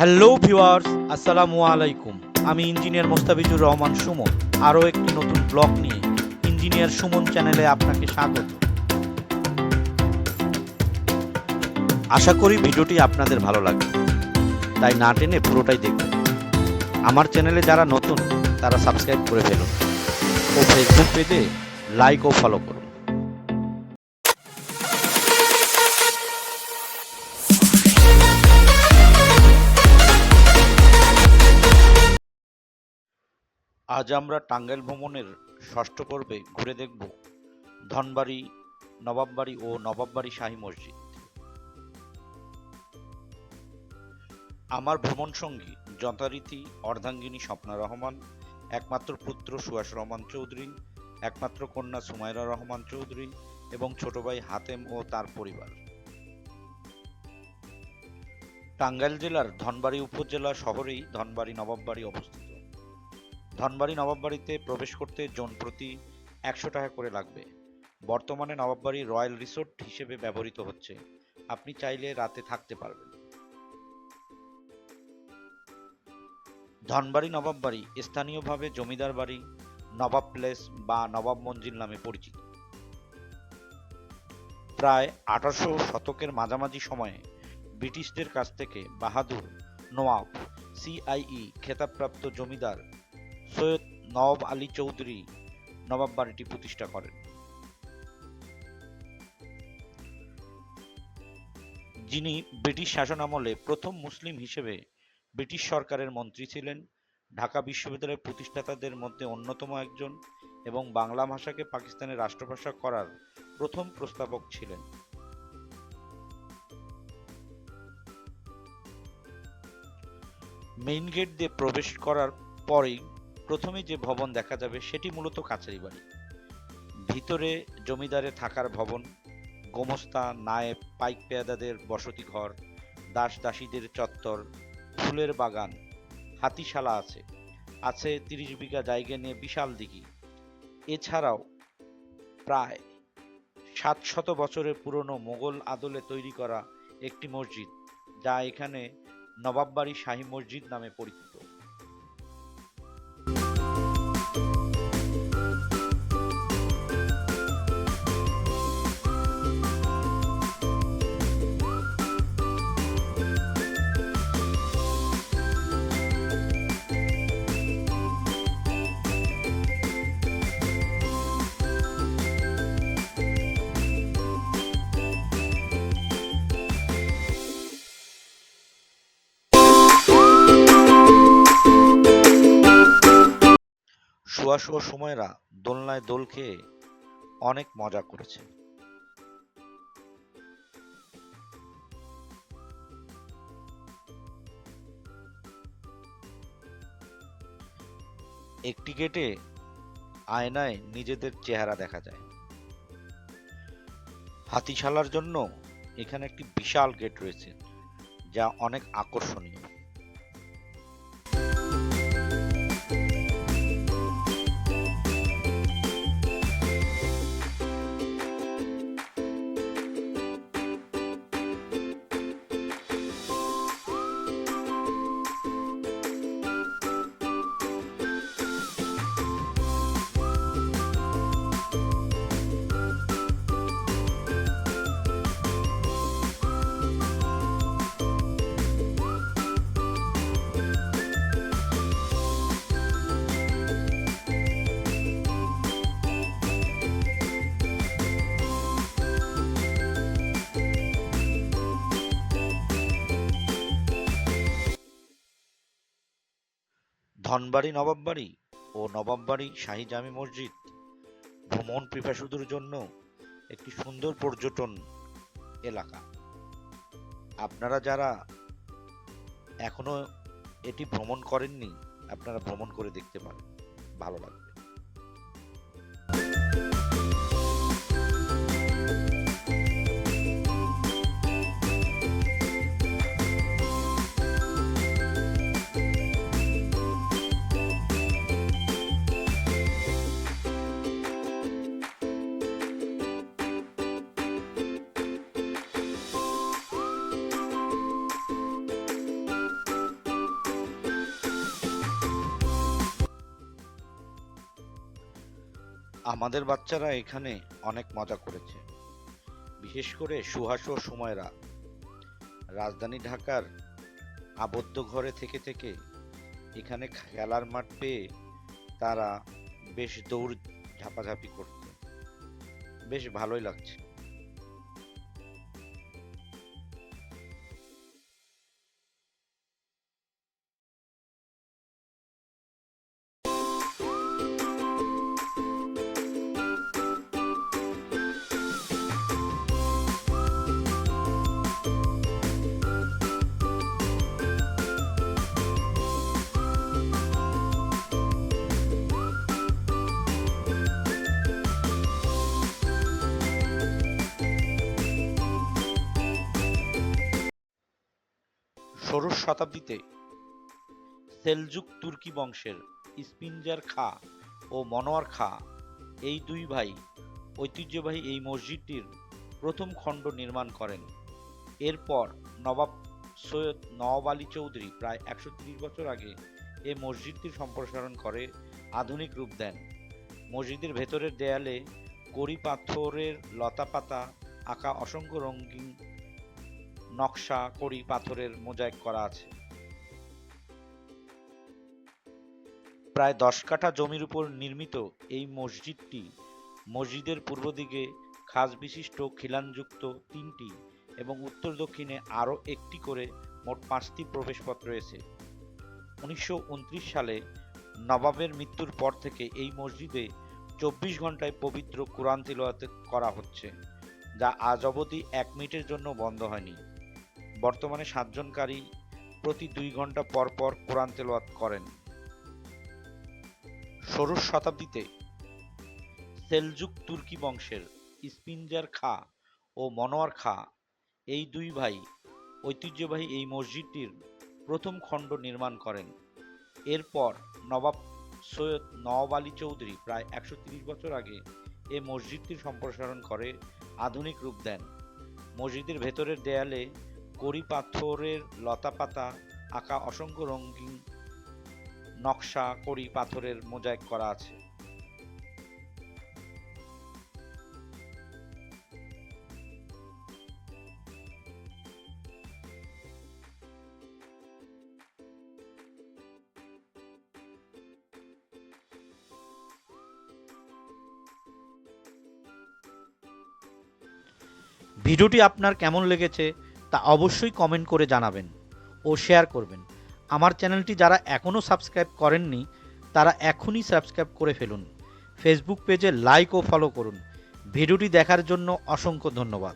Hello viewers আসসালামু আলাইকুম আমি ইঞ্জিনিয়ার মোস্তাফিজুর রহমান সুমন। আরও একটি নতুন ব্লগ নিয়ে ইঞ্জিনিয়ার সুমন চ্যানেলে আপনাকে স্বাগত। আশা করি ভিডিওটি আপনাদের ভালো লাগবে। তাই না টেনে পুরোটাই দেখবেন। আমার চ্যানেলে যারা নতুন, তারা সাবস্ক্রাইব করে ফেলুন। ও ফেসবুক পেজে লাইক ও ফলো করুন। আজ আমরা টাঙ্গাইল ভ্রমণের ষষ্ঠ পর্বে ঘুরে দেখব ধনবাড়ি, নবাববাড়ি ও নবাববাড়ি শাহী মসজিদ। আমার ভ্রমণ সঙ্গী যথারীতি অর্ধাঙ্গিনী স্বপ্না রহমান, একমাত্র পুত্র সুয়াস রহমান চৌধুরী, একমাত্র কন্যা সুমাইরা রহমান চৌধুরী এবং ছোট ভাই হাতেম ও তার পরিবার। টাঙ্গাইল জেলার ধনবাড়ি উপজেলা শহরেই ধনবাড়ি, নবাববাড়ি অবস্থিত। ধনবাড়ি নবাববাড়িতে প্রবেশ করতে জন প্রতি একশো টাকা করে লাগবে। বর্তমানে নবাববাড়ি রয়্যাল রিসোর্ট হিসেবে ব্যবহৃত হচ্ছে। আপনি চাইলে রাতে থাকতে পারবেন। ধনবাড়ি নবাববাড়ি স্থানীয়ভাবে জমিদার বাড়ি, নবাব প্লেস বা নবাব মঞ্জিল নামে পরিচিত। প্রায় আঠারোশো শতকের মাঝামাঝি সময়ে ব্রিটিশদের কাছ থেকে বাহাদুর নওয়াব, সিআইই, খেতাবপ্রাপ্ত জমিদার সৈয়দ নওয়াব আলী চৌধুরী নবাব বাড়িটি প্রতিষ্ঠা করেন। যিনি ব্রিটিশ শাসনামলে প্রথম মুসলিম হিসেবে ব্রিটিশ সরকারের মন্ত্রী ছিলেন, ঢাকা বিশ্ববিদ্যালয়ের প্রতিষ্ঠাতাদের মধ্যে অন্যতম একজন এবং বাংলা ভাষাকে পাকিস্তানের রাষ্ট্রভাষা করার প্রথম প্রস্তাবক ছিলেন। মেইন গেট দিয়ে প্রবেশ করার পরেই প্রথমে যে ভবন দেখা যাবে সেটি মূলত কাছারি বাড়ি। ভিতরে জমিদারে থাকার ভবন, গোমস্তা, নায়েব, পাইক পেয়াদাদের বসতি ঘর, দাস দাসীদের চত্বর, ফুলের বাগান, হাতিশালা আছে। আছে তিরিশ বিঘা জায়গা নিয়ে বিশাল দিঘি। এছাড়াও প্রায় সাতশত বছরের পুরনো মোগল আদলে তৈরি করা একটি মসজিদ, যা এখানে নবাববাড়ি শাহী মসজিদ নামে পরিচিত। ও সময়রা দোলনায় দোল খেয়ে অনেক মজা করেছে। একটি গেটে আয়নায় নিজেদের চেহারা দেখা যায়। হাতিশালার জন্য এখানে একটি বিশাল গেট রয়েছে, যা অনেক আকর্ষণীয়। ধনবাড়ি, নবাববাড়ি ও নবাববাড়ি শাহী জামি মসজিদ। ভ্রমণ পিপাসুদের জন্য একটি সুন্দর পর্যটন এলাকা। আপনারা যারা এখনও এটি ভ্রমণ করেননি, আপনারা ভ্রমণ করে দেখতে পারেন। ভালো লাগবে। আমাদের বাচ্চারা এখানে অনেক মজা করেছে। বিশেষ করে সুহাস ও সময়রা। রাজধানী ঢাকার আবদ্ধ ঘরে থেকে থেকে এখানে খেলার মাঠ পেয়ে তারা বেশ দৌড় ঝাপাঝাপি করত বেশ ভালোই লাগছে। ষোড়শ শতাব্দীতে সেলজুক তুর্কি বংশের স্পিনজার খা ও মনোয়ার খা, এই দুই ভাই ঐতিহ্যবাহী এই মসজিদটির প্রথম খণ্ড নির্মাণ করেন। এরপর নবাব সৈয়দ নওয়াব আলী চৌধুরী প্রায় একশো বছর আগে এই মসজিদটির সম্প্রসারণ করে আধুনিক রূপ দেন। মসজিদের ভেতরের দেয়ালে কড়ি পাথরের লতাপাতা আঁকা অসংখ্য রঙিন নকশা কড়ি পাথরের মোজাইক করা আছে। প্রায় দশ কাঠা জমির উপর নির্মিত এই মসজিদটি মসজিদের পূর্ব দিকে খাস বিশিষ্ট খিলানযুক্ত তিনটি এবং উত্তর দক্ষিণে আরও একটি করে মোট পাঁচটি প্রবেশপথ রয়েছে। উনিশশো উনত্রিশ সালে নবাবের মৃত্যুর পর থেকে এই মসজিদে চব্বিশ ঘন্টায় পবিত্র কোরআন তিলাওয়াত করা হচ্ছে, যা আজ অবধি এক মিনিটের জন্য বন্ধ হয়নি। বর্তমানে সাতজনকারী প্রতি দুই ঘণ্টা পর পর কোরআন তেলাওয়াত করেন। ষোড়শ শতাব্দীতে সেলজুক তুর্কি বংশের স্পিনজার খা ও মনোয়ার খা, এই দুই ভাই ঐতিহ্যবাহী এই মসজিদটির প্রথম খণ্ড নির্মাণ করেন। এরপর নবাব সৈয়দ নওয়াব আলী চৌধুরী প্রায় একশো বছর আগে এ মসজিদটির সম্প্রসারণ করে আধুনিক রূপ দেন। মসজিদের ভেতরের দেয়ালে কড়ি পাথরের লতাপাতা আঁকা অসংখ্য রঙিন নকশা কড়ি পাথরের মোজাইক করা আছে। ভিডিওটি আপনার কেমন লেগেছে? তা অবশ্যই কমেন্ট করে জানাবেন ও শেয়ার করবেন। আমার চ্যানেলটি যারা এখনও সাবস্ক্রাইব করেননি, তারা এখনই সাবস্ক্রাইব করে ফেলুন। ফেসবুক পেজে লাইক ও ফলো করুন। ভিডিওটি দেখার জন্য অসংখ্য ধন্যবাদ।